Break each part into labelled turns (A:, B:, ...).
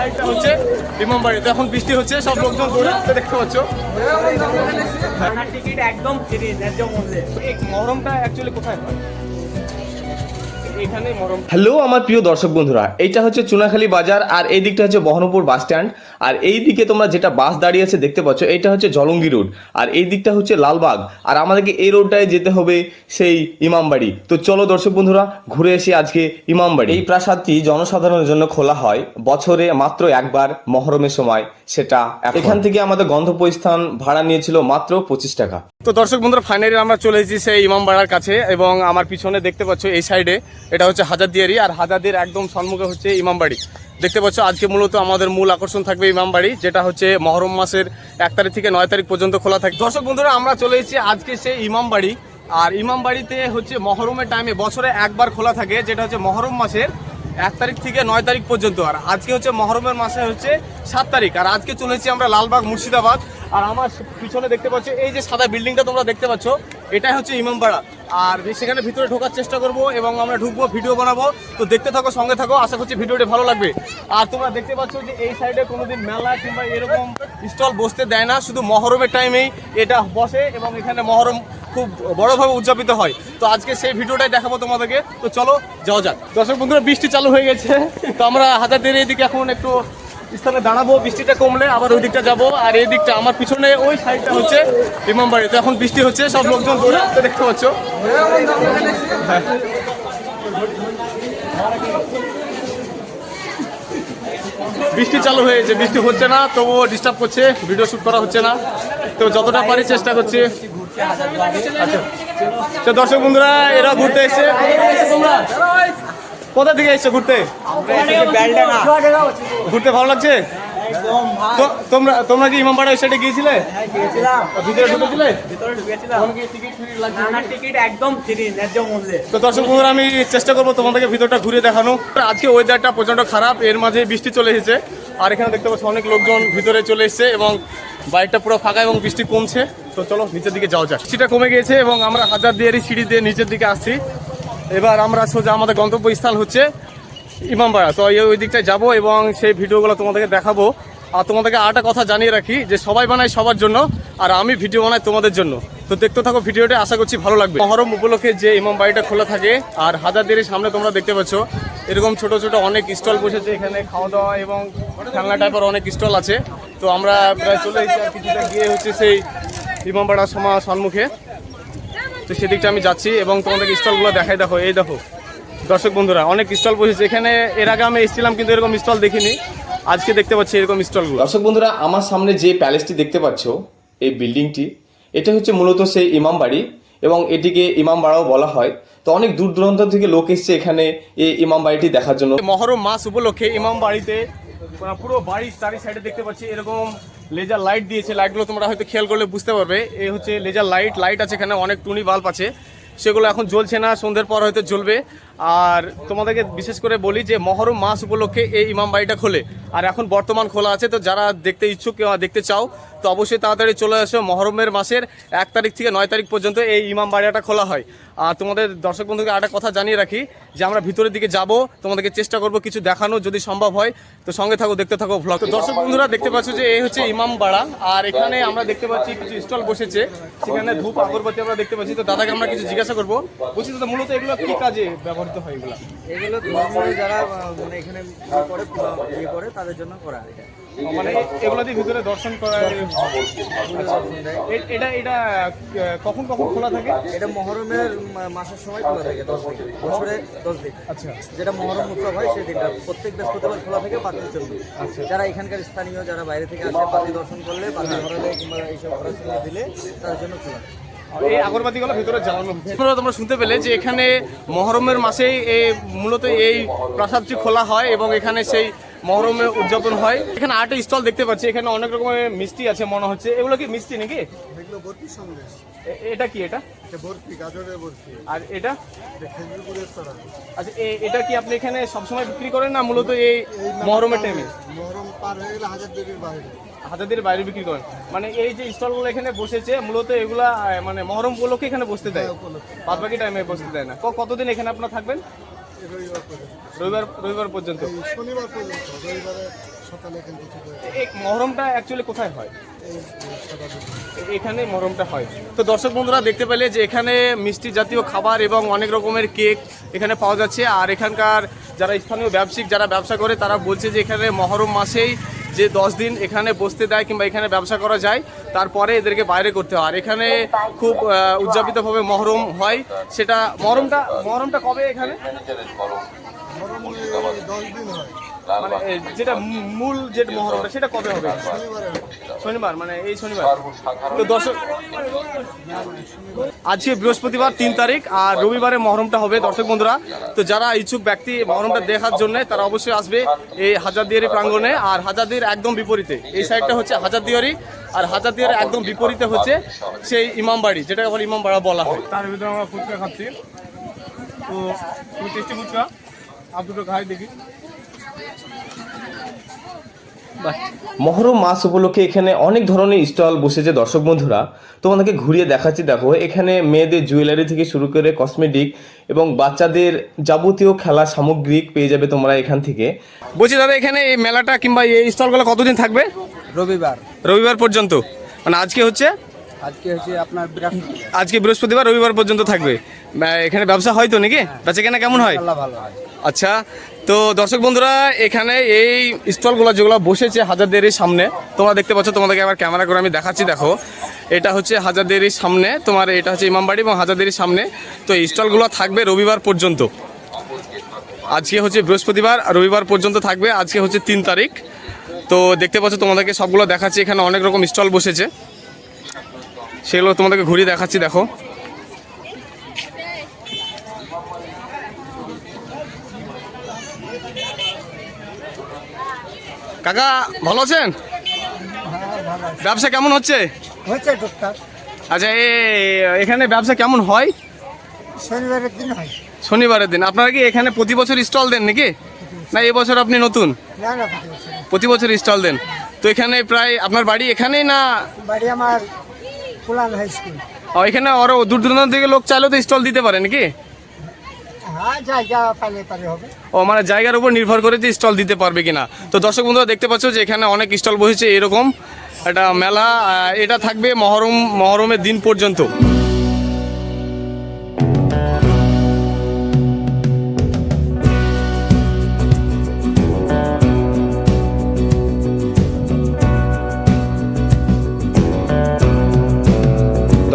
A: সাইডটা হচ্ছে বিমান বাড়ি এখন বৃষ্টি হচ্ছে সব লোকজন ঘুরে দেখতে পাচ্ছ।
B: টিকিট একদম ফ্রি ন্যায্য মূল্যে।
A: এই মহরমটা অ্যাকচুয়ালি কোথায় হয়?
C: হ্যালো আমার প্রিয় দর্শক বন্ধুরা এইটা হচ্ছে চুনাখালী বাজার আর এই দিকটা হচ্ছে বহনপুর বাস স্ট্যান্ড। আর এই দিকে তোমরা যেটা বাস দাঁড়িয়ে আছে দেখতে পাচ্ছ এটা হচ্ছে জলঙ্গি রোড। আর এই দিকটা হচ্ছে লালবাগ। আর আমাদেরকে এই রোডটায় যেতে হবে সেই ইমামবাড়ি। তো চলো দর্শক বন্ধুরা ঘুরে এসে আজকে ইমামবাড়ি। এই প্রাসাদটি জনসাধারণের জন্য খোলা হয়। বছরে মাত্র একবার মহরমের সময় সেটা এখান। থেকে আমাদের গন্তব্যস্থান ভাড়া নিয়েছিল মাত্র পঁচিশ টাকা।
A: তো দর্শক বন্ধুরা ফাইনালি আমরা চলে এসেছি সেই ইমামবাড়ার কাছে এবং আমার পিছনে দেখতে পাচ্ছ এই সাইডে এটা হচ্ছে হাজারদিয়ারি আর হাজারদির একদম সম্মুখে হচ্ছে ইমামবাড়ি। দেখতে পাচ্ছ, আজকে মূলত আমাদের মূল আকর্ষণ থাকবে ইমামবাড়ি যেটা হচ্ছে মহরম মাসের এক তারিখ থেকে নয় তারিখ পর্যন্ত খোলা থাকে দর্শক বন্ধুরা, আমরা চলে এসেছি আজকে সেই ইমামবাড়ি, আর ইমামবাড়িতে হচ্ছে মহরমের টাইমে বছরে একবার খোলা থাকে, যেটা হচ্ছে মহরম মাসের এক তারিখ থেকে নয় তারিখ পর্যন্ত, আর আজকে হচ্ছে মহরমের মাসে হচ্ছে সাত তারিখ, আর আজকে চলেছি আমরা লালবাগ মুর্শিদাবাদ, আর আমার পিছনে দেখতে পাচ্ছ, এই যে সাদা বিল্ডিংটা তোমরা দেখতে পাচ্ছ এটাই হচ্ছে ইমামবাড়া আর সেখানে ভিতরে ঢোকার চেষ্টা করব এবং আমরা ঢুকবো ভিডিও বানাবো। তো দেখতে থাকো, সঙ্গে থাকো, আশা করছি ভিডিওটি ভালো লাগবে। আর তোমরা দেখতে পাচ্ছ যে এই সাইডে কোনোদিন মেলা কিংবা এরকম স্টল বসতে দেয় না, শুধু মহরমের টাইমেই এটা বসে এবং এখানে মহরম খুব বড়ভাবে উদযাপিত হয়। তো আজকে সেই ভিডিওটাই দেখাবো তোমাদেরকে। তো চলো, যাওয়া যাক। দর্শক বন্ধুরা, বৃষ্টি চালু হয়ে গেছে। তো আমরা হাজার দেড় এদিকে এখন একটু স্থানে দাঁড়াবো, বৃষ্টিটা কমলে আবার ওই দিকটা যাব। আর এই দিকটা আমার পিছনে, ওই সাইডটা হচ্ছে ইমামবাড়ি তো এখন বৃষ্টি হচ্ছে, সব লোকজন দৌড়াচ্ছে দেখতে পাচ্ছ। বৃষ্টি চালু হয়েছে বৃষ্টি হচ্ছে না, তবুও ডিস্টার্ব করছে ভিডিও শুট করা হচ্ছে না। তো যতটা পারি চেষ্টা করছি। আচ্ছা। দর্শক বন্ধুরা, এরা ঘুরতে এসছে। কোথা থেকে এসছো ঘুরতে? ঘুরতে ভালো লাগছে? তোমরা তোমরা কি ইমামবাড়া সাইডে গিয়েছিলে? তো দর্শক বন্ধুরা, আমি চেষ্টা করব তোমাদেরকে ভিতরটা ঘুরে দেখানো। আজকে ওয়েদারটা প্রচণ্ড খারাপ, এর মাঝে বৃষ্টি চলে এসেছে। আর এখানে দেখতে পাচ্ছি অনেক লোকজন ভিতরে চলে এসেছে এবং বাইকটা পুরো ফাঁকা এবং বৃষ্টি কমছে। তো চলো, নিচের দিকে যাওয়া যাক। বৃষ্টিটা কমে গিয়েছে এবং আমরা হাজার দিয়ারি সিঁড়ি দিয়ে নিচের দিকে আসছি। এবার আমরা সোজা আমাদের গন্তব্যস্থল হচ্ছে ইমামবাড়া তো ওই দিকটায় যাব এবং সেই ভিডিওগুলো তোমাদেরকে দেখাবো। আর তোমাদেরকে আরেকটা কথা জানিয়ে রাখি যে সবাই বানায় সবার জন্য, আর আমি ভিডিও বানাই তোমাদের জন্য। তো দেখতে থাকো ভিডিওটা, আশা করছি ভালো লাগবে। মহরম উপলক্ষে যে ইমাম বাড়িটা খোলা থাকে, আর হাজার দেড়ের সামনে তোমরা দেখতে পাচ্ছ, এরকম ছোট ছোট অনেক স্টল বসেছে এখানে খাওয়া দাওয়া এবং খেলনা টাইপের অনেক স্টল আছে। তো আমরা প্রায় চলে এসেছি আর কিছুটা গিয়ে হচ্ছে সেই ইমামবাড়া সমা সম্মুখে। তো সেদিকটা আমি যাচ্ছি এবং তোমাদেরকে স্টলগুলো দেখাই দেখো এই দেখো। দর্শক বন্ধুরা অনেক স্টল বসেছে। এখানে এর আগে আমি এসেছিলাম কিন্তু এরকম স্টল দেখিনি। আজকে দেখতে পাচ্ছি এরকম স্টলগুলো।
C: দর্শক বন্ধুরা আমার সামনে যে প্যালেসটি দেখতে পাচ্ছ এই বিল্ডিংটি এটা হচ্ছে মূলত সেই ইমাম বাড়ি এবং এটিকে ইমামবাড়াও বলা হয়। তো অনেক দূর দূরান্ত থেকে লোক এসছে এখানে এই ইমামবাড়িটি দেখার জন্য।
A: মহরম মাস উপলক্ষে ইমাম বাড়িতে পুরো বাড়ির চারি সাইডে দেখতে পাচ্ছি এরকম লেজার লাইট দিয়েছে লাইটগুলো তোমরা হয়তো খেয়াল করলে বুঝতে পারবে। এই হচ্ছে লেজার লাইট লাইট আছে এখানে, অনেক টুনি বাল্ব আছে। সেগুলো এখন জ্বলছে না, সন্ধ্যের পর হয়তো জ্বলবে। আর তোমাদেরকে বিশেষ করে বলি যে মহরম মাস উপলক্ষে এই ইমাম বাড়িটা খোলে। আর এখন বর্তমান খোলা আছে, তো যারা দেখতে ইচ্ছুক দেখতে চাও, তো অবশ্যই তাড়াতাড়ি চলে আসো মহরমের মাসের এক তারিখ থেকে নয় তারিখ পর্যন্ত এই ইমাম বাড়িটা খোলা হয়। আর তোমাদের দর্শক বন্ধুকে একটা কথা জানিয়ে রাখি যে আমরা ভিতরের দিকে যাব, তোমাদেরকে চেষ্টা করব কিছু দেখানো যদি সম্ভব হয়। তো সঙ্গে থাকো, দেখতে থাকো ভ্লগ তো দর্শক বন্ধুরা, দেখতে পাচ্ছ যে এই হচ্ছে ইমাম বাড়া। আর এখানে আমরা দেখতে পাচ্ছি কিছু স্টল বসেছে। সেখানে ধূপ আগরবাতি আমরা দেখতে পাচ্ছি। তো দাদাকে আমরা কিছু জিজ্ঞাসা করব। বলছি, দাদা, মূলত এগুলো কি কাজে ব্যবহৃত হয় এগুলো?
B: এগুলো যারা মানে এখানে ইয়ে ইয়ে করে, তাদের জন্য করা
A: মানে এগুলো দিয়ে ভিতরে দর্শন করা এটা এটা কখন কখন খোলা থাকে?
B: এটা মহরমের মাসের সময় খোলা থাকে দশ দিন। বছরে দশ দিন।
A: আচ্ছা।
B: যেটা মহরম উৎসব হয় সেই দিনটা প্রত্যেক বৃহস্পতিবার খোলা থাকে পাতির জন্য
A: আচ্ছা।
B: যারা এখানকার স্থানীয় যারা বাইরে থেকে আসে পাতি দর্শন করলে পাতি ধরালে কিংবা এইসব ঘোরাফেরা দিলে তাদের জন্য খোলা।
A: এই আগরবাতিগুলো ভিতরে জ্বালানো তোমরা তোমরা শুনতে পেলে যে এখানে মহরমের মাসেই এই মূলত এই প্রাসাদটি খোলা হয় এবং এখানে সেই মহরমে উদযাপন হয়। এখানে আটটা স্টল দেখতে পাচ্ছি এখানে অনেক রকমের মিষ্টি আছে মনে হচ্ছে। এগুলো কি মিষ্টি নাকি?
D: এগুলো বরফি সন্দেশ।
A: এটা কি এটা?
D: এটা বরফি গাজরের বরফি।
A: আর এটা?
D: খেজুরপুরের সরা
A: আচ্ছা এ- এটা কি আপনি এখানে সবসময় বিক্রি করেন না মূলত এই মহরমের টাইমে
D: মহরম পার হয়ে গেলে হাজার দেবীর বাইরে।
A: হাজাদের বাইরে বিক্রি করেন। মানে এই যে স্টলগুলো এখানে বসেছে মূলত এগুলা মানে মহরম উপলক্ষে এখানে বসতে দেয়।
D: উপলক্ষে।
A: বাদ বাকি টাইমে বসতে দেয় না। কতদিন এখানে আপনারা থাকবেন?
D: রবিবার
A: রবিবার রবিবার পর্যন্ত?
D: শনিবার পর্যন্ত রবিবারে সকালে এখান থেকে
A: এই মহরমটা অ্যাকচুয়ালি কোথায় হয়? এখানে মহরমটা হয়। তো দর্শক বন্ধুরা দেখতে পেলে যে এখানে মিষ্টি জাতীয় খাবার এবং অনেক রকমের কেক এখানে পাওয়া যাচ্ছে। আর এখানকার যারা স্থানীয় ব্যবসায়িক যারা ব্যবসা করে তারা বলছে যে এখানে মহরম মাসেই যে দশ দিন এখানে বসতে দেয় কিংবা এখানে ব্যবসা করা যায় তারপরে এদেরকে বাইরে করতে হয়। আর এখানে খুব উদযাপিত উদযাপিতভাবে মহরম হয়। সেটা মহরমটা মহরমটা কবে এখানে?
D: দশ দিন হয়।
A: যেটা মূল যে মহরমটা সেটা কবে হবে?
D: শনিবার।
A: মানে এই শনিবার। তো দর্শক আজকে বৃহস্পতিবার তিন তারিখ আর রবিবারে মহরমটা হবে দর্শক বন্ধুরা। তো যারা ইচ্ছুক ব্যক্তি মহরমটা দেখার জন্য তারা অবশ্যই আসবে এই হাজারদিয়ারি প্রাঙ্গণে। আর হাজারদির একদম বিপরীতে এই সাইডটা হচ্ছে হাজারদিয়ারি আর হাজারদিয়ার একদম বিপরীতে হচ্ছে সেই ইমামবাড়ি যেটাকে আবার ইমামবাড়া বলা হয়। তার ভিতরে আমরা ফুচকা খাচ্ছি। তো টেস্টি ফুচকা? আপ দুটো খাই দেখি।
C: মহরম মাস উপলক্ষে এখানে অনেক ধরনের স্টল বসেছে দর্শক বন্ধুরা। তোমাদেরকে ঘুরিয়ে দেখাচ্ছি দেখো এখানে মেয়েদের জুয়েলারি থেকে শুরু করে কসমেটিক এবং বাচ্চাদের যাবতীয় খেলা সামগ্রিক পেয়ে যাবে তোমরা এখান থেকে।
A: বলছি দাদা এখানে এই মেলাটা কিংবা এই স্টলগুলো কতদিন থাকবে?
B: রবিবার।
A: রবিবার পর্যন্ত। মানে আজকে হচ্ছে?
B: আজকে হচ্ছে আপনার বৃহস্পতিবার
A: আজকে বৃহস্পতিবার রবিবার পর্যন্ত থাকবে। এখানে ব্যবসা হয় তো নাকি? বেচা কেনা কেমন হয়?
B: হয়।
A: আচ্ছা তো দর্শক বন্ধুরা, এখানে এই স্টলগুলো যেগুলো বসেছে হাজারদেরির সামনে, তোমরা দেখতে পাচ্ছ তোমাদেরকে আবার ক্যামেরা করে আমি দেখাচ্ছি, দেখো। এটা হচ্ছে হাজারদেরির সামনে, তোমার এটা হচ্ছে ইমামবাড়ি এবং হাজারদেরির সামনে। তো এই স্টলগুলো থাকবে রবিবার পর্যন্ত। আজকে হচ্ছে বৃহস্পতিবার রবিবার পর্যন্ত থাকবে, আজকে হচ্ছে তিন তারিখ। তো দেখতে পাচ্ছ তোমাদেরকে সবগুলো দেখাচ্ছি, এখানে অনেক রকম স্টল বসেছে। সেগুলো তোমাদেরকে ঘুরিয়ে দেখাচ্ছি, দেখো। কাকা ভালো আছেন? ব্যবসা কেমন হচ্ছে?
D: হচ্ছে টুকটাক।
A: আচ্ছা এ এখানে ব্যবসা কেমন হয়?
D: শনিবারের দিন হয়।
A: শনিবারের দিন। আপনারা কি এখানে প্রতি বছর স্টল দেন নাকি? না এবছর আপনি নতুন?
D: না না প্রতি বছর।
A: স্টল দেন। তো এখানে প্রায় আপনার বাড়ি এখানেই না?
D: বাড়ি আমার হাই স্কুল।
A: ও, এখানে আরও দূর দূরান্ত থেকে লোক চাইলেও তো স্টল দিতে পারে নাকি
D: হ্যাঁ জায়গা পালে পারে হবে
A: ও মানে জায়গার উপর নির্ভর করে যে স্টল দিতে পারবে কিনা। তো দর্শক বন্ধুরা, দেখতে পাচ্ছ যে এখানে অনেক স্টল বসেছে, এরকম একটা মেলা এটা থাকবে মহরম, মহরমের দিন পর্যন্ত।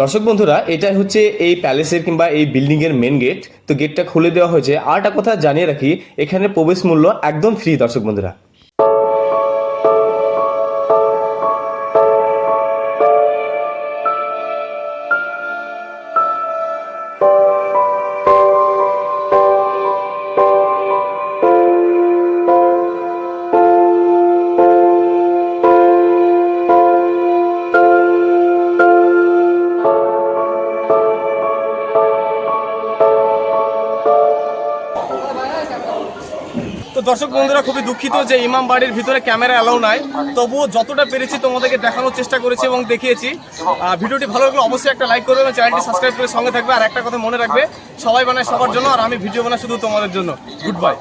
C: দর্শক বন্ধুরা, এটাই হচ্ছে এই প্যালেসের কিংবা এই বিল্ডিং এর মেন গেট তো গেটটা খুলে দেওয়া হয়েছে। আর একটা কথা জানিয়ে রাখি, এখানে প্রবেশ মূল্য একদম ফ্রি দর্শক বন্ধুরা।
A: দর্শক বন্ধুরা, খুবই দুঃখিত যে ইমাম বাড়ির ভিতরে ক্যামেরা অ্যালাউ নাই। তবুও যতটা পেরেছি তোমাদেরকে দেখানোর চেষ্টা করেছি এবং দেখিয়েছি। ভিডিওটি ভালো লাগলে অবশ্যই একটা লাইক করবে এবং চ্যানেলটি সাবস্ক্রাইব করে সঙ্গে থাকবে। আর একটা কথা মনে রাখবে, সবাই বানায় সবার জন্য, আর আমি ভিডিও বানাই শুধু তোমাদের জন্য। Good bye